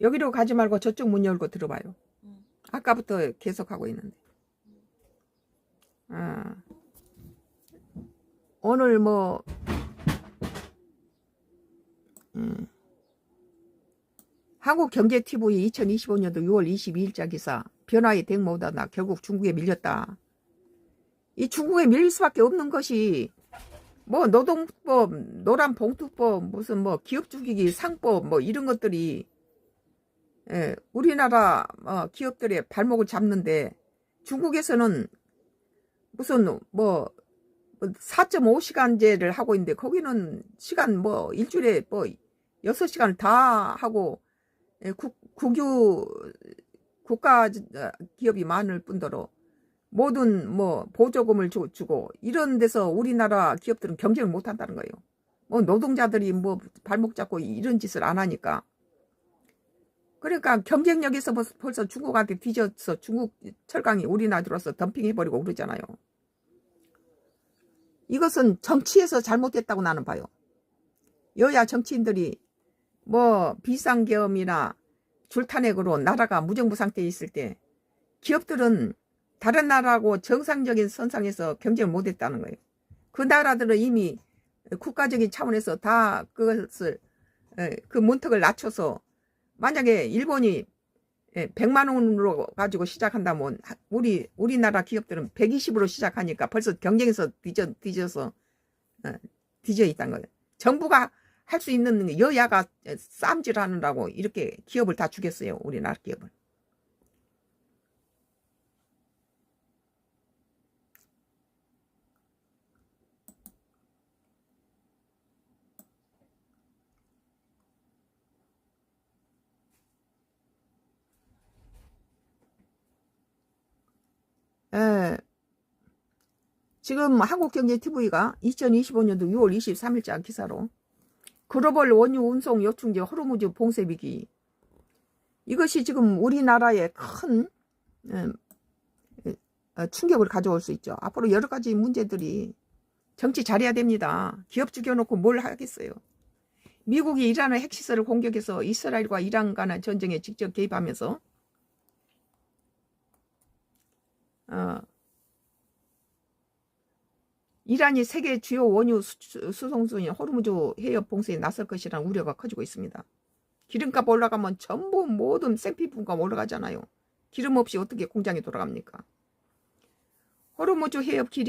여기로 가지 말고 저쪽 문 열고 들어봐요. 음. 아까부터 계속 하고 있는데. 아. 오늘 뭐, 음. 한국경제TV 2025년도 6월 22일자 기사 변화의 대목보다 결국 중국에 밀렸다. 이 중국에 밀릴 수밖에 없는 것이 뭐 노동법, 노란 봉투법, 무슨 뭐 기업 죽이기 상법 뭐 이런 것들이 예, 우리나라 어, 기업들의 발목을 잡는데 중국에서는 무슨 뭐 4.5시간제를 하고 있는데 거기는 시간 뭐 일주일에 뭐 6시간을 다 하고 예, 국, 국유 국가 기업이 많을 뿐더러 모든 뭐 보조금을 주, 주고 이런 데서 우리나라 기업들은 경쟁을 못 한다는 거예요. 뭐 노동자들이 뭐 발목 잡고 이런 짓을 안 하니까. 그러니까 경쟁력에서 벌써- 중국한테 뒤져서 중국 철강이 우리나라 들어와서 덤핑해버리고 그러잖아요. 이것은 정치에서 잘못됐다고 나는 봐요. 여야 정치인들이 뭐 비상계엄이나 줄탄핵으로 나라가 무정부 상태에 있을 때 기업들은 다른 나라하고 정상적인 선상에서 경쟁을 못했다는 거예요. 그 나라들은 이미 국가적인 차원에서 다 그것을 에, 그 문턱을 낮춰서 만약에 일본이 100만 원으로 가지고 시작한다면 하- 우리 우리나라 기업들은 120으로 시작하니까 벌써 경쟁에서 뒤져 뒤져서 어, 뒤져 있다는 거예요. 정부가 할 수 있는 게 여야가 쌈질하느라고 이렇게 기업을 다 죽였어요. 우리나라 기업을. 에, 지금 한국경제TV가 2025년도 6월 23일자 기사로 글로벌 원유 운송 요충지 호르무즈 봉쇄비기 이것이 지금 우리나라에 큰 음, 어, 충격을 가져올 수 있죠. 앞으로 여러 가지 문제들이 정치 잘해야 됩니다. 기업 죽여놓고 뭘 하겠어요. 미국이 이란의 핵시설을 공격해서 이스라엘과 이란 간의 전쟁에 직접 개입하면서 어, 이란이 세계 주요 원유 수- 수송선인 호르무즈 해협 봉쇄에 나설 것이라는 우려가 커지고 있습니다. 기름값 올라가면 전부 모든 생필품값 올라가잖아요. 기름 없이 어떻게 공장이 돌아갑니까? 호르무즈 해협 길이가